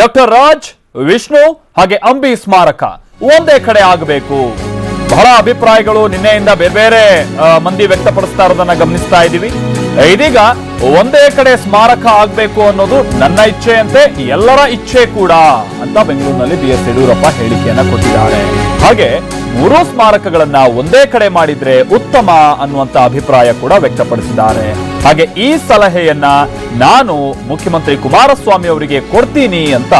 Doctor Raj, Vishnu ಹಾಗೆ ಅಂಬಿ ಸ್ಮಾರಕ ಒಂದೇ ಕಡೆ ಆಗಬೇಕು. ಬಹಳ ಅಭಿಪ್ರಾಯಗಳು ನಿನ್ನೆಯಿಂದ ಬೇರೆ ಬೇರೆ ಮಂದಿ ವ್ಯಕ್ತಪಡಿಸ್ತಾ ಇರೋದನ್ನ ಗಮನಿಸ್ತಾ ಇದ್ದೀವಿ. ಇದೀಗ ಒಂದೇ ಕಡೆ ಸ್ಮಾರಕ ಆಗ್ಬೇಕು ಅನ್ನೋದು ನನ್ನ ಇಚ್ಛೆಯಂತೆ ಎಲ್ಲರ ಇಚ್ಛೆ ಕೂಡ ಅಂತ ಬೆಂಗಳೂರಿನಲ್ಲಿ ಬಿ ಎಸ್ ಯಡಿಯೂರಪ್ಪ ಹೇಳಿಕೆಯನ್ನ ಕೊಟ್ಟಿದ್ದಾರೆ. ಹಾಗೆ ಮೂರು ಸ್ಮಾರಕಗಳನ್ನ ಒಂದೇ ಕಡೆ ಮಾಡಿದ್ರೆ ಉತ್ತಮ ಅನ್ನುವಂತ ಅಭಿಪ್ರಾಯ ಕೂಡ ವ್ಯಕ್ತಪಡಿಸಿದ್ದಾರೆ. ಹಾಗೆ ಈ ಸಲಹೆಯನ್ನ ನಾನು ಮುಖ್ಯಮಂತ್ರಿ ಕುಮಾರಸ್ವಾಮಿ ಅವರಿಗೆ ಕೊಡ್ತೀನಿ ಅಂತ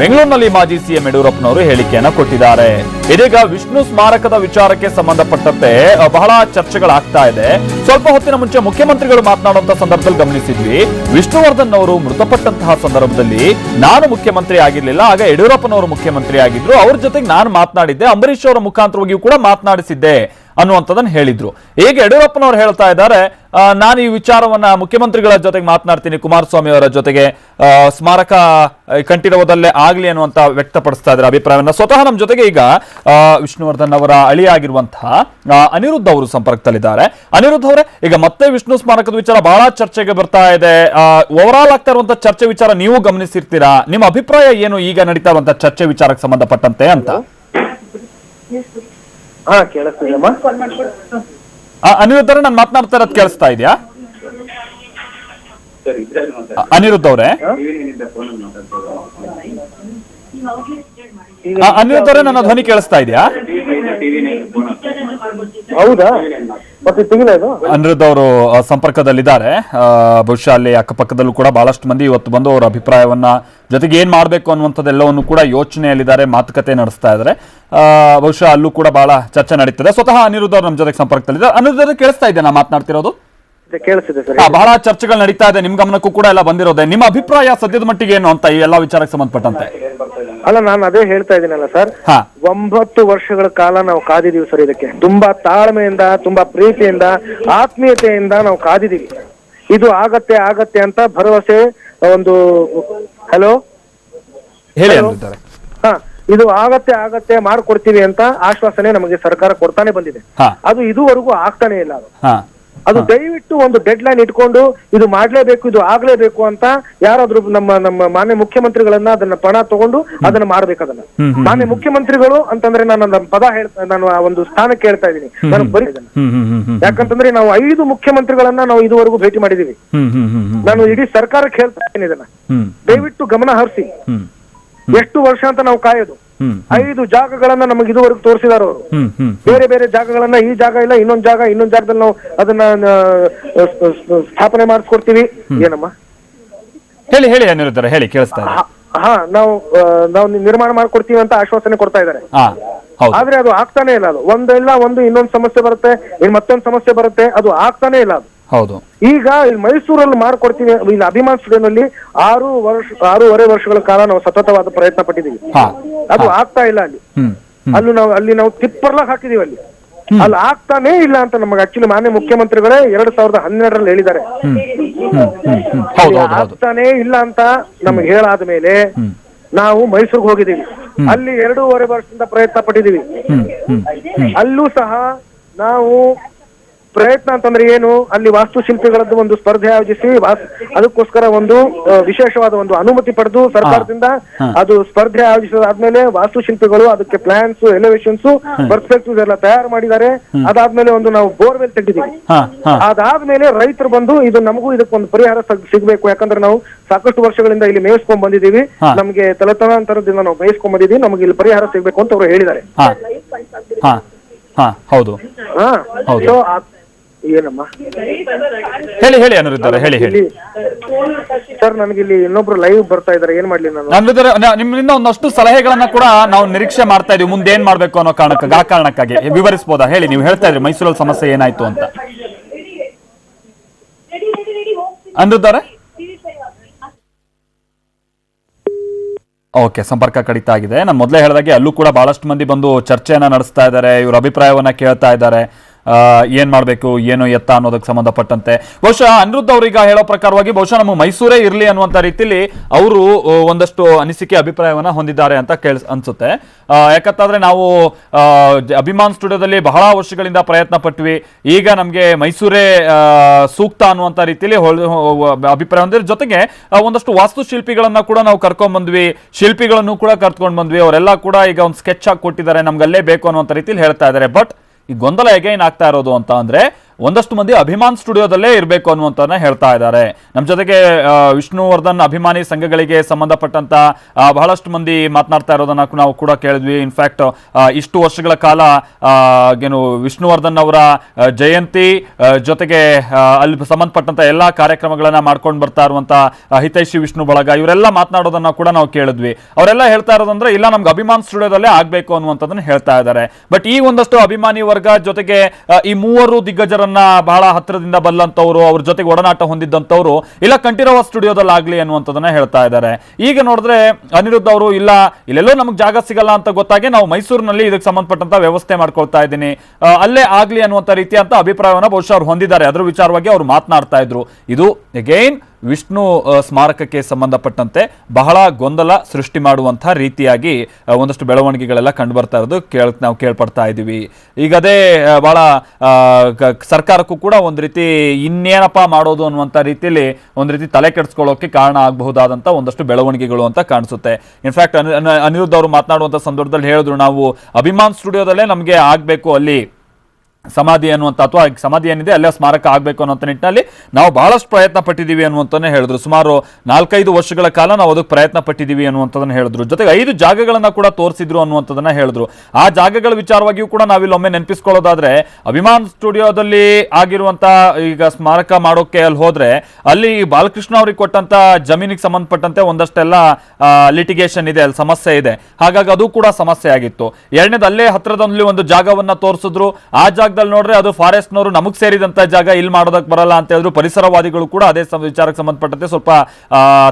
ಬೆಂಗಳೂರಿನಲ್ಲಿ ಮಾಜಿ ಸಿಎಂ ಯಡಿಯೂರಪ್ಪನವರು ಹೇಳಿಕೆಯನ್ನ ಕೊಟ್ಟಿದ್ದಾರೆ. ಇದೀಗ ವಿಷ್ಣು ಸ್ಮಾರಕದ ವಿಚಾರಕ್ಕೆ ಸಂಬಂಧಪಟ್ಟಂತೆ ಬಹಳ ಚರ್ಚೆಗಳಾಗ್ತಾ ಇದೆ. ಸ್ವಲ್ಪ ಹೊತ್ತಿನ ಮುಂಚೆ ಮುಖ್ಯಮಂತ್ರಿಗಳು ಮಾತನಾಡುವಂತ ಸಂದರ್ಭದಲ್ಲಿ ಗಮನಿಸಿದ್ವಿ. ವಿಷ್ಣುವರ್ಧನ್ ಅವರು ಮೃತಪಟ್ಟಂತಹ ಸಂದರ್ಭದಲ್ಲಿ ನಾನು ಮುಖ್ಯಮಂತ್ರಿ ಆಗಿರ್ಲಿಲ್ಲ, ಆಗ ಯಡಿಯೂರಪ್ಪನವರು ಮುಖ್ಯಮಂತ್ರಿ ಆಗಿದ್ರು. ಅವ್ರ ಜೊತೆಗೆ ನಾನು ಮಾತನಾಡಿದ್ದೆ ಅಂಬರೀಶ್ ಅವರ ಮುಖಾಂತರವಾಗಿಯೂ ಕೂಡ ಮಾತನಾಡಿಸಿದ್ದೆ. ಅನ್ನುವಂಥದ್ದನ್ನ ಹೇಳಿದ್ರು. ಈಗ ಯಡಿಯೂರಪ್ಪನವರು ಹೇಳ್ತಾ ಇದ್ದಾರೆ ನಾನು ಈ ವಿಚಾರವನ್ನ ಮುಖ್ಯಮಂತ್ರಿಗಳ ಜೊತೆಗೆ ಮಾತನಾಡ್ತೀನಿ ಕುಮಾರಸ್ವಾಮಿ ಅವರ ಜೊತೆಗೆ ಸ್ಮಾರಕ ಕಂಠೀರವದಲ್ಲೇ ಆಗ್ಲಿ ಅನ್ನುವಂತ ವ್ಯಕ್ತಪಡಿಸ್ತಾ ಇದ್ದಾರೆ ಅಭಿಪ್ರಾಯವನ್ನ. ಸ್ವತಃ ನಮ್ಮ ಜೊತೆಗೆ ಈಗ ವಿಷ್ಣುವರ್ಧನ್ ಅವರ ಅಳಿಯಾಗಿರುವಂತಹ ಅನಿರುದ್ಧ ಅವರು ಸಂಪರ್ಕದಲ್ಲಿದ್ದಾರೆ. ಅನಿರುದ್ಧ ಅವರೇ, ಈಗ ಮತ್ತೆ ವಿಷ್ಣು ಸ್ಮಾರಕದ ವಿಚಾರ ಬಹಳ ಚರ್ಚೆಗೆ ಬರ್ತಾ ಇದೆ. ಓವರ್ ಆಲ್ ಆಗ್ತಾ ಇರುವಂತಹ ಚರ್ಚೆ ವಿಚಾರ ನೀವು ಗಮನಿಸಿರ್ತೀರಾ? ನಿಮ್ಮ ಅಭಿಪ್ರಾಯ ಏನು ಈಗ ನಡೀತಾ ಇರುವಂತಹ ಚರ್ಚೆ ವಿಚಾರಕ್ಕೆ ಸಂಬಂಧಪಟ್ಟಂತೆ ಅಂತ? ಹಾ ಕೇಳಿಸ್ತಿದೆಯಮ್ಮ ಅನಿರುದ್ಧ ಅವರೇ ನಾನು ಮಾತನಾಡ್ತಾ ಇರೋದು ಕೇಳಿಸ್ತಾ ಇದೆಯಾ? ಅನಿರುದ್ಧ ಅವರೇ. ಆ, ಅನಿರುದ್ಧ ಅವರೇ ನನ್ನ ಧ್ವನಿ ಕೇಳಿಸ್ತಾ ಇದೆಯಾ? ಹೌದಾ? ಅನಿರುದ್ಧ ಅವರು ಸಂಪರ್ಕದಲ್ಲಿದ್ದಾರೆ. ಆ, ಬಹುಶಃ ಅಲ್ಲಿ ಅಕ್ಕಪಕ್ಕದಲ್ಲೂ ಕೂಡ ಬಹಳಷ್ಟು ಮಂದಿ ಇವತ್ತು ಬಂದು ಅವರ ಅಭಿಪ್ರಾಯವನ್ನ ಜೊತೆಗೆ ಏನ್ ಮಾಡಬೇಕು ಅನ್ನುವಂಥದ್ದೆಲ್ಲವನ್ನು ಕೂಡ ಯೋಚನೆಯಲ್ಲಿದ್ದಾರೆ ಮಾತುಕತೆ ನಡೆಸ್ತಾ ಇದ್ದಾರೆ. ಬಹುಶಃ ಅಲ್ಲೂ ಕೂಡ ಬಹಳ ಚರ್ಚೆ ನಡೀತದೆ. ಸ್ವತಃ ಅನಿರುದ್ಧ ಅವರು ನಮ್ಮ ಜೊತೆಗೆ ಸಂಪರ್ಕದಲ್ಲಿದ್ದಾರೆ. ಅನಿರುದ್ಧ ಕೇಳಿಸ್ತಾ ಇದ್ದೇನೆ ನಾ ಮಾತನಾಡ್ತಿರೋದು ಬಹಳ ಚರ್ಚೆಗಳು ನಡೀತಾ ಇದೆ. ನಿಮ್ ಗಮನಕ್ಕೂ ಕೂಡ ಎಲ್ಲ ಬಂದಿರೋದೆ. ನಿಮ್ಮ ಅಭಿಪ್ರಾಯ ಸದ್ಯದ ಮಟ್ಟಿಗೆ ಏನು ಅಂತ ಈ ಎಲ್ಲಾ ವಿಚಾರಕ್ಕೆ ಸಂಬಂಧಪಟ್ಟಂತೆ? ಅಲ್ಲ ನಾನು ಅದೇ ಹೇಳ್ತಾ ಇದ್ದೀನಲ್ಲ ಸರ್. ಹಾ. ಒಂಬತ್ತು ವರ್ಷಗಳ ಕಾಲ ನಾವು ಕಾದಿದೀವಿ ಸರ್ ಇದಕ್ಕೆ. ತುಂಬಾ ತಾಳ್ಮೆಯಿಂದ ತುಂಬಾ ಪ್ರೀತಿಯಿಂದ ಆತ್ಮೀಯತೆಯಿಂದ ನಾವು ಕಾದಿದೀವಿ. ಇದು ಆಗತ್ತೆ ಆಗತ್ತೆ ಅಂತ ಭರವಸೆ ಒಂದು ಹಲೋ? ಹೇಳಿ ಹಾ ಇದು ಆಗತ್ತೆ ಆಗತ್ತೆ ಮಾಡ್ಕೊಡ್ತೀವಿ ಅಂತ ಆಶ್ವಾಸನೆ ನಮಗೆ ಸರ್ಕಾರ ಕೊಡ್ತಾನೆ ಬಂದಿದೆ. ಹಾ. ಅದು ಇದುವರೆಗೂ ಆಗ್ತಾನೆ ಇಲ್ಲ ಅದು. ಹಾ. ಅದು ದಯವಿಟ್ಟು ಒಂದು ಡೆಡ್ ಲೈನ್ ಇಟ್ಕೊಂಡು ಇದು ಮಾಡ್ಲೇಬೇಕು ಇದು ಆಗ್ಲೇಬೇಕು ಅಂತ ಯಾರಾದ್ರೂ ನಮ್ಮ ನಮ್ಮ ಮಾನ್ಯ ಮುಖ್ಯಮಂತ್ರಿಗಳನ್ನ ಅದನ್ನ ಪಣ ತಗೊಂಡು ಅದನ್ನ ಮಾಡ್ಬೇಕು ಅದನ್ನ. ಮಾನ್ಯ ಮುಖ್ಯಮಂತ್ರಿಗಳು ಅಂತಂದ್ರೆ ನಾನು ನನ್ನ ಪದ ಹೇಳ್ತಾ ನಾನು ಆ ಒಂದು ಸ್ಥಾನಕ್ಕೆ ಹೇಳ್ತಾ ಇದ್ದೀನಿ. ನಾನು ಬರೀ ಯಾಕಂತಂದ್ರೆ ನಾವು ಐದು ಮುಖ್ಯಮಂತ್ರಿಗಳನ್ನ ನಾವು ಇದುವರೆಗೂ ಭೇಟಿ ಮಾಡಿದೀವಿ. ನಾನು ಇಡೀ ಸರ್ಕಾರಕ್ಕೆ ಹೇಳ್ತಾ ಇದ್ದೀನಿ ಇದನ್ನ. ದಯವಿಟ್ಟು ಗಮನ ಹರಿಸಿ. ಎಷ್ಟು ವರ್ಷ ಅಂತ ನಾವು ಕಾಯೋದು. ಐದು ಜಾಗಗಳನ್ನ ನಮಗೆ ಇದುವರೆಗೂ ತೋರಿಸಿದಾರು. ಬೇರೆ ಬೇರೆ ಜಾಗಗಳನ್ನ ಈ ಜಾಗ ಇಲ್ಲ ಇನ್ನೊಂದ್ ಜಾಗ ಇನ್ನೊಂದ್ ಜಾಗದಲ್ಲಿ ನಾವು ಅದನ್ನ ಸ್ಥಾಪನೆ ಮಾಡಿಸ್ಕೊಡ್ತೀವಿ. ಏನಮ್ಮ? ಹೇಳಿ ಹೇಳಿ ಅನಿರುದ್ಧರ ಹೇಳಿ ಕೇಳಿಸ್ತಾ ಹ- ನಾವು ನಾವು ನಿರ್ಮಾಣ ಮಾಡ್ಕೊಡ್ತೀವಿ ಅಂತ ಆಶ್ವಾಸನೆ ಕೊಡ್ತಾ ಇದ್ದಾರೆ. ಆದ್ರೆ ಅದು ಆಗ್ತಾನೆ ಇಲ್ಲ ಅದು. ಒಂದು ಇಲ್ಲ ಒಂದು ಇನ್ನೊಂದು ಸಮಸ್ಯೆ ಬರುತ್ತೆ ಇನ್ ಮತ್ತೊಂದು ಸಮಸ್ಯೆ ಬರುತ್ತೆ ಅದು ಆಗ್ತಾನೆ ಇಲ್ಲ ಅದು. ಹೌದು. ಈಗ ಇಲ್ಲಿ ಮೈಸೂರಲ್ಲಿ ಮಾಡ್ಕೊಡ್ತೀವಿ ಇಲ್ಲಿ ಅಭಿಮಾನ್ ಸ್ಟುಡಿಯೋನಲ್ಲಿ ಆರು ವರ್ಷ ಆರೂವರೆ ವರ್ಷಗಳ ಕಾಲ ನಾವು ಸತತವಾದ ಪ್ರಯತ್ನ ಪಟ್ಟಿದ್ದೀವಿ. ಅದು ಆಗ್ತಾ ಇಲ್ಲ ಅಲ್ಲಿ. ಅಲ್ಲಿ ನಾವು ಅಲ್ಲಿ ನಾವು ತಿಪ್ಪರ್ಲ ಹಾಕಿದೀವಿ ಅಲ್ಲಿ. ಅಲ್ಲಿ ಆಗ್ತಾನೇ ಇಲ್ಲ ಅಂತ ನಮಗೆ ಆಕ್ಚುಲಿ ಮಾನ್ಯ ಮುಖ್ಯಮಂತ್ರಿಗಳೇ ಎರಡ್ ಸಾವಿರದ ಹನ್ನೆರಡರಲ್ಲಿ ಹೇಳಿದ್ದಾರೆ. ಆಗ್ತಾನೆ ಇಲ್ಲ ಅಂತ ನಮಗೆ ಹೇಳಾದ ಮೇಲೆ ನಾವು ಮೈಸೂರಿಗೆ ಹೋಗಿದ್ದೀವಿ. ಅಲ್ಲಿ ಎರಡೂವರೆ ವರ್ಷದಿಂದ ಪ್ರಯತ್ನ ಪಟ್ಟಿದ್ದೀವಿ. ಅಲ್ಲೂ ಸಹ ನಾವು ಪ್ರಯತ್ನ ಅಂತಂದ್ರೆ ಏನು? ಅಲ್ಲಿ ವಾಸ್ತುಶಿಲ್ಪಿಗಳದ್ದು ಒಂದು ಸ್ಪರ್ಧೆ ಆಯೋಜಿಸಿ ಅದಕ್ಕೋಸ್ಕರ ಒಂದು ವಿಶೇಷವಾದ ಒಂದು ಅನುಮತಿ ಪಡೆದು ಸರ್ಕಾರದಿಂದ ಅದು ಸ್ಪರ್ಧೆ ಆಯೋಜಿಸಿದಾದ್ಮೇಲೆ ವಾಸ್ತುಶಿಲ್ಪಿಗಳು ಅದಕ್ಕೆ ಪ್ಲಾನ್ಸ್ ಎಲಿವೇಶನ್ಸ್ ಪರ್ಸ್ಪೆಕ್ಟಿವ್ ಎಲ್ಲ ತಯಾರು ಮಾಡಿದ್ದಾರೆ. ಅದಾದ್ಮೇಲೆ ಒಂದು ನಾವು ಬೋರ್ವೆಲ್ ತೆಗೆದಿದ್ದೀವಿ. ಅದಾದ್ಮೇಲೆ ರೈತರು ಬಂದು ಇದು ನಮಗೂ ಇದಕ್ಕೊಂದು ಪರಿಹಾರ ಸಿಗಬೇಕು. ಯಾಕಂದ್ರೆ ನಾವು ಸಾಕಷ್ಟು ವರ್ಷಗಳಿಂದ ಇಲ್ಲಿ ಮೇಯಿಸ್ಕೊಂಡ್ ಬಂದಿದ್ದೀವಿ. ನಮಗೆ ತಲತಲಾಂತರದಿಂದ ನಾವು ಮೇಯಿಸ್ಕೊಂಡ್ ಬಂದಿದ್ದೀವಿ. ನಮಗೆ ಇಲ್ಲಿ ಪರಿಹಾರ ಸಿಗಬೇಕು ಅಂತ ಅವರು ಹೇಳಿದ್ದಾರೆ. ಹೌದು. ಹಾ. ಹೌದು. So, ಆ- ಏನಮ್ಮ? ಹೇಳಿ ಹೇಳಿ ಅನಿರುದ್ಧ ಹೇಳಿ ಹೇಳಿ. ಸರ್ ನನಗೆ ಇಲ್ಲಿ ಇನ್ನೊಬ್ರು ಲೈವ್ ಬರ್ತಾ ಇದಾರೆ ಏನ್ ಮಾಡ್ಲಿ ನಾನು? ಅನಿರುದ್ಧರ ನ- ನಿಮ್ಮಿಂದ ಒಂದಷ್ಟು ಸಲಹೆಗಳನ್ನ ಕೂಡ ನಾವು ನಿರೀಕ್ಷೆ ಮಾಡ್ತಾ ಇದೀವಿ. ಮುಂದೆ ಏನ್ ಮಾಡ್ಬೇಕು ಅನ್ನೋ ಕಾರಣಕ್ಕೆ ಆ ಕಾರಣಕ್ಕಾಗಿ. ವಿವರಿಸಬಹುದಾ ಹೇಳಿ ನೀವು ಹೇಳ್ತಾ ಇದ್ರಿ ಮೈಸೂರಲ್ಲಿ ಸಮಸ್ಯೆ ಏನಾಯ್ತು ಅಂತ. ಅನಿರುದ್ಧರ ಓಕೆ ಸಂಪರ್ಕ ಕಡಿತ ಆಗಿದೆ. ನಾನು ಮೊದಲೇ ಹೇಳಿದಾಗೆ ಅಲ್ಲೂ ಕೂಡ ಬಹಳಷ್ಟು ಮಂದಿ ಬಂದು ಚರ್ಚೆಯನ್ನ ನಡೆಸ್ತಾ ಇದ್ದಾರೆ. ಇವರ ಅಭಿಪ್ರಾಯವನ್ನ ಕೇಳ್ತಾ ಇದ್ದಾರೆ. ಏನ್ ಮಾಡಬೇಕು, ಏನು ಎತ್ತ ಅನ್ನೋದಕ್ಕೆ ಸಂಬಂಧಪಟ್ಟಂತೆ. ಬಹುಶಃ ಅನಿರುದ್ಧ ಅವ್ರೀಗ ಹೇಳೋ ಪ್ರಕಾರವಾಗಿ ಬಹುಶಃ ನಮ್ಮ ಮೈಸೂರೇ ಇರಲಿ ಅನ್ನುವಂತ ರೀತಿಲಿ ಅವರು ಒಂದಷ್ಟು ಅನಿಸಿಕೆ ಅಭಿಪ್ರಾಯವನ್ನ ಹೊಂದಿದ್ದಾರೆ ಅಂತ ಕೇಳ, ಅನ್ಸುತ್ತೆ. ಯಾಕತ್ತಾದರೆ ನಾವು ಅಭಿಮಾನ್ ಸ್ಟುಡಿಯೋದಲ್ಲಿ ಬಹಳ ವರ್ಷಗಳಿಂದ ಪ್ರಯತ್ನ ಪಟ್ವಿ. ಈಗ ನಮಗೆ ಮೈಸೂರೇ ಸೂಕ್ತ ಅನ್ನುವಂತ ರೀತಿಯಲ್ಲಿ ಅಭಿಪ್ರಾಯ ಹೊಂದಿದ್ರೆ. ಜೊತೆಗೆ ಒಂದಷ್ಟು ವಾಸ್ತುಶಿಲ್ಪಿಗಳನ್ನ ಕೂಡ ನಾವು ಕರ್ಕೊಂಡ್ ಬಂದ್ವಿ. ಶಿಲ್ಪಿಗಳನ್ನು ಕೂಡ ಕರ್ತ್ಕೊಂಡ್ ಬಂದ್ವಿ. ಅವರೆಲ್ಲ ಕೂಡ ಈಗ ಒಂದು ಸ್ಕೆಚ್ ಹಾಕಿ ಕೊಟ್ಟಿದ್ದಾರೆ. ನಮ್ಗೆ ಅಲ್ಲೇ ಬೇಕು ಅನ್ನುವಂತ ರೀತಿಯಲ್ಲಿ ಹೇಳ್ತಾ ಇದ್ದಾರೆ. ಬಟ್ ಈ ಗೊಂದಲ ಹೇಗೆ ಆಗ್ತಾ ಇರೋದು ಅಂತ ಅಂದ್ರೆ ಒಂದಷ್ಟು ಮಂದಿ ಅಭಿಮಾನ್ ಸ್ಟುಡಿಯೋದಲ್ಲೇ ಇರಬೇಕು ಅನ್ನುವಂತನ್ನ ಹೇಳ್ತಾ ಇದ್ದಾರೆ. ನಮ್ಮ ಜೊತೆಗೆ ವಿಷ್ಣುವರ್ಧನ್ ಅಭಿಮಾನಿ ಸಂಘಗಳಿಗೆ ಸಂಬಂಧಪಟ್ಟಂತ ಬಹಳಷ್ಟು ಮಂದಿ ಮಾತನಾಡ್ತಾ ಇರೋದನ್ನ ನಾವು ಕೂಡ ಕೇಳಿದ್ವಿ. ಇನ್ಫ್ಯಾಕ್ಟ್ ಇಷ್ಟು ವರ್ಷಗಳ ಕಾಲ ಏನು ವಿಷ್ಣುವರ್ಧನ್ ಅವರ ಜಯಂತಿ ಜೊತೆಗೆ ಅಲ್ಲಿ ಸಂಬಂಧಪಟ್ಟಂತ ಎಲ್ಲಾ ಕಾರ್ಯಕ್ರಮಗಳನ್ನ ಮಾಡ್ಕೊಂಡು ಬರ್ತಾ ಇರುವಂತ ಹಿತೈಷಿ ವಿಷ್ಣು ಬಳಗ, ಇವರೆಲ್ಲ ಮಾತನಾಡೋದನ್ನ ಕೂಡ ನಾವು ಕೇಳಿದ್ವಿ. ಅವರೆಲ್ಲ ಹೇಳ್ತಾ ಇರೋದಂದ್ರೆ, ಇಲ್ಲ, ನಮ್ಗೆ ಅಭಿಮಾನ್ ಸ್ಟುಡಿಯೋದಲ್ಲೇ ಆಗ್ಬೇಕು ಅನ್ನುವಂಥದ್ದನ್ನ ಹೇಳ್ತಾ ಇದ್ದಾರೆ. ಬಟ್ ಈ ಒಂದಷ್ಟು ಅಭಿಮಾನಿ ವರ್ಗ ಜೊತೆಗೆ ಈ ಮೂವರು ದಿಗ್ಗಜರನ್ನ ಬಹಳ ಹತ್ತಿರದಿಂದ ಬಲ್ಲಂತವ್ರು, ಅವ್ರ ಜೊತೆಗೆ ಒಡನಾಟ ಹೊಂದಿದ್ದಂತವ್ರು, ಇಲ್ಲ ಕಂಠೀರವ ಸ್ಟುಡಿಯೋದಲ್ಲಿ ಆಗ್ಲಿ ಹೇಳ್ತಾ ಇದ್ದಾರೆ. ಈಗ ನೋಡಿದ್ರೆ ಅನಿರುದ್ಧ ಅವರು, ಇಲ್ಲ, ಇಲ್ಲೆಲ್ಲೋ ನಮಗೆ ಜಾಗ ಸಿಗಲ್ಲ ಅಂತ ಗೊತ್ತಾಗಿ ನಾವು ಮೈಸೂರಿನಲ್ಲಿ ಇದಕ್ಕೆ ಸಂಬಂಧಪಟ್ಟಂತ ವ್ಯವಸ್ಥೆ ಮಾಡ್ಕೊಳ್ತಾ ಇದ್ದೀನಿ. ಅಲ್ಲೇ ಆಗ್ಲಿ ಅನ್ನುವಂಥ ರೀತಿಯಂತ ಅಭಿಪ್ರಾಯವನ್ನ ಬಹುಶಃ ಅವ್ರು ಹೊಂದಿದ್ದಾರೆ. ಅದ್ರ ವಿಚಾರವಾಗಿ ಅವ್ರು ಮಾತನಾಡ್ತಾ ಇದ್ರು. ಇದು ಅಗೈನ್ ವಿಷ್ಣು ಸ್ಮಾರಕಕ್ಕೆ ಸಂಬಂಧಪಟ್ಟಂತೆ ಬಹಳ ಗೊಂದಲ ಸೃಷ್ಟಿ ಮಾಡುವಂತಹ ರೀತಿಯಾಗಿ ಒಂದಷ್ಟು ಬೆಳವಣಿಗೆಗಳೆಲ್ಲ ಕಂಡು ಬರ್ತಾ ಇರೋದು ಕೇಳ, ನಾವು ಕೇಳ್ಪಡ್ತಾ ಇದ್ದೀವಿ. ಈಗ ಅದೇ ಬಹಳ ಸರ್ಕಾರಕ್ಕೂ ಕೂಡ ಒಂದು ರೀತಿ ಇನ್ನೇನಪ್ಪ ಮಾಡೋದು ಅನ್ನುವಂಥ ರೀತಿಯಲ್ಲಿ ಒಂದು ರೀತಿ ತಲೆ ಕೆಡಿಸ್ಕೊಳ್ಳೋಕೆ ಕಾರಣ ಆಗಬಹುದಾದಂಥ ಒಂದಷ್ಟು ಬೆಳವಣಿಗೆಗಳು ಅಂತ ಕಾಣಿಸುತ್ತೆ. ಇನ್ಫ್ಯಾಕ್ಟ್ ಅನಿರುದ್ಧ ಅವರು ಮಾತನಾಡುವಂಥ ಸಂದರ್ಭದಲ್ಲಿ ಹೇಳಿದ್ರು, ನಾವು ಅಭಿಮಾನ್ ಸ್ಟುಡಿಯೋದಲ್ಲೇ ನಮಗೆ ಆಗಬೇಕು ಅಲ್ಲಿ. ಸಮಾಧಿ ಅನ್ನುವಂಥ ಅಥವಾ ಸಮಾಧಿ ಏನಿದೆ, ಅಲ್ಲೇ ಸ್ಮಾರಕ ಆಗಬೇಕು ಅನ್ನೋಂಥ ನಿಟ್ಟಿನಲ್ಲಿ ನಾವು ಬಹಳಷ್ಟು ಪ್ರಯತ್ನ ಪಟ್ಟಿದ್ದೀವಿ ಅನ್ನುವಂಥದ್ದನ್ನು ಹೇಳಿದ್ರು. ಸುಮಾರು ನಾಲ್ಕೈದು ವರ್ಷಗಳ ಕಾಲ ನಾವು ಅದಕ್ಕೆ ಪ್ರಯತ್ನ ಪಟ್ಟಿದ್ದೀವಿ ಅನ್ನುವಂಥದ್ದನ್ನು ಹೇಳಿದ್ರು. ಜೊತೆಗೆ ಐದು ಜಾಗಗಳನ್ನ ಕೂಡ ತೋರಿಸಿದ್ರು ಅನ್ನುವಂಥದ್ದನ್ನು ಹೇಳಿದ್ರು. ಆ ಜಾಗಗಳ ವಿಚಾರವಾಗಿಯೂ ಕೂಡ ನಾವಿಲ್ಲಿ ಒಮ್ಮೆ ನೆನಪಿಸ್ಕೊಳ್ಳೋದಾದ್ರೆ, ಅಭಿಮಾನ್ ಸ್ಟುಡಿಯೋದಲ್ಲಿ ಆಗಿರುವಂಥ ಈಗ ಸ್ಮಾರಕ ಮಾಡೋಕೆ ಅಲ್ಲಿ ಹೋದರೆ, ಅಲ್ಲಿ ಬಾಲಕೃಷ್ಣ ಅವ್ರಿಗೆ ಕೊಟ್ಟಂಥ ಜಮೀನಿಗೆ ಸಂಬಂಧಪಟ್ಟಂತೆ ಒಂದಷ್ಟೆಲ್ಲ ಲಿಟಿಗೇಷನ್ ಇದೆ, ಅಲ್ಲಿ ಸಮಸ್ಯೆ ಇದೆ. ಹಾಗಾಗಿ ಅದು ಕೂಡ ಸಮಸ್ಯೆ ಆಗಿತ್ತು. ಎರಡನೇದು ಅಲ್ಲೇ ಹತ್ರದಲ್ಲಿ ಒಂದು ಜಾಗವನ್ನ ತೋರಿಸಿದ್ರು. ಆ ಜಾಗದಲ್ಲಿ ನೋಡ್ರೆ, ಅದು ಫಾರೆಸ್ಟ್ನವರು ನಮಗೆ ಸೇರಿದಂತ ಜಾಗ, ಇಲ್ಲಿ ಮಾಡೋದಕ್ಕೆ ಬರಲ್ಲ ಅಂತ ಹೇಳಿದ್ರು. ಪರಿಸರವಾದಿಗಳು ಕೂಡ ಅದೇ ವಿಚಾರಕ್ಕೆ ಸಂಬಂಧಪಟ್ಟಂತೆ ಸ್ವಲ್ಪ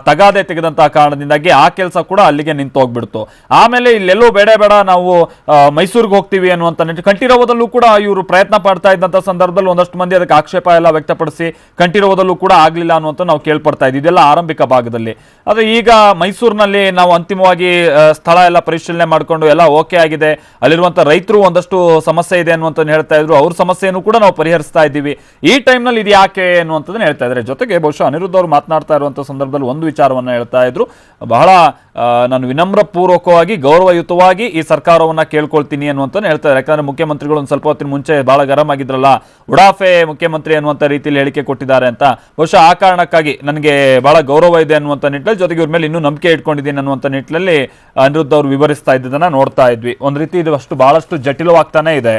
ತಗಾದೆ ತೆಗೆದಂತಹ ಕಾರಣದಿಂದಾಗಿ ಆ ಕೆಲಸ ಕೂಡ ಅಲ್ಲಿಗೆ ನಿಂತು ಹೋಗ್ಬಿಡ್ತು ಆಮೇಲೆ ಇಲ್ಲೆಲ್ಲೂ ಬೇಡ ಬೇಡ ನಾವು ಮೈಸೂರಿಗೆ ಹೋಗ್ತೀವಿ ಅನ್ನುವಂತ ಕಂಠೀರವದಲ್ಲೂ ಕೂಡ ಇವರು ಪ್ರಯತ್ನ ಪಡ್ತಾ ಇದ್ದಂತ ಸಂದರ್ಭದಲ್ಲಿ ಒಂದಷ್ಟು ಮಂದಿ ಅದಕ್ಕೆ ಆಕ್ಷೇಪ ಎಲ್ಲ ವ್ಯಕ್ತಪಡಿಸಿ ಕಂಠೀರವದಲ್ಲೂ ಕೂಡ ಆಗಲಿಲ್ಲ ಅನ್ನುವಂತ ನಾವು ಕೇಳ್ಪಡ್ತಾ ಇದ್ದೀವಿ ಇದೆಲ್ಲ ಆರಂಭಿಕ ಭಾಗದಲ್ಲಿ. ಆದ್ರೆ ಈಗ ಮೈಸೂರಿನಲ್ಲಿ ನಾವು ಅಂತಿಮವಾಗಿ ಸ್ಥಳ ಎಲ್ಲ ಪರಿಶೀಲನೆ ಮಾಡಿಕೊಂಡು ಎಲ್ಲ ಓಕೆ ಆಗಿದೆ. ಅಲ್ಲಿರುವಂತ ರೈತರು ಒಂದಷ್ಟು ಸಮಸ್ಯೆ ಇದೆ ಅನ್ನುವಂತ ಹೇಳ್ತಾ ಇದ್ರು. ಅವ್ರ ಸಮಸ್ಯೆಯನ್ನು ಕೂಡ ನಾವು ಪರಿಹರಿಸ್ತಾ ಇದ್ದೀವಿ. ಈ ಟೈಮ್ನಲ್ಲಿ ಇದು ಯಾಕೆ ಅನ್ನುವಂಥದ್ದನ್ನು ಹೇಳ್ತಾ ಇದ್ದಾರೆ. ಜೊತೆಗೆ ಬಹುಶಃ ಅನಿರುದ್ಧ ಅವರು ಮಾತನಾಡ್ತಾ ಇರುವಂಥ ಸಂದರ್ಭದಲ್ಲಿ ಒಂದು ವಿಚಾರವನ್ನ ಹೇಳ್ತಾ ಇದ್ರು. ಬಹಳ ನಾನು ವಿನಮ್ರ ಪೂರ್ವಕವಾಗಿ, ಗೌರವಯುತವಾಗಿ ಈ ಸರ್ಕಾರವನ್ನ ಕೇಳ್ಕೊಳ್ತೀನಿ ಅನ್ನುವಂತ ಹೇಳ್ತಾ ಇದ್ದಾರೆ. ಯಾಕಂದ್ರೆ ಮುಖ್ಯಮಂತ್ರಿಗಳು ಒಂದು ಸ್ವಲ್ಪ ಹೊತ್ತಿನ ಮುಂಚೆ ಬಹಳ ಗರಂ ಆಗಿದ್ರಲ್ಲ, ಉಡಾಫೆ ಮುಖ್ಯಮಂತ್ರಿ ಅನ್ನುವಂಥ ರೀತಿಯಲ್ಲಿ ಹೇಳಿಕೆ ಕೊಟ್ಟಿದ್ದಾರೆ ಅಂತ. ಬಹುಶಃ ಆ ಕಾರಣಕ್ಕಾಗಿ ನನಗೆ ಬಹಳ ಗೌರವ ಇದೆ ಅನ್ನುವಂಥ ನಿಟ್ಟಿನಲ್ಲಿ, ಜೊತೆಗೆ ಇವ್ರ ಮೇಲೆ ಇನ್ನೂ ನಂಬಿಕೆ ಇಟ್ಕೊಂಡಿದ್ದೀನಿ ಅನ್ನುವಂತ ನಿಟ್ಟಿನಲ್ಲಿ ಅನಿರುದ್ಧ ಅವರು ವಿವರಿಸ್ತಾ ಇದ್ದದನ್ನು ನೋಡ್ತಾ ಇದ್ವಿ. ಒಂದ್ ರೀತಿ ಇದು ಅಷ್ಟು ಬಹಳಷ್ಟು ಜಟಿಲವಾಗ್ತಾನೆ ಇದೆ.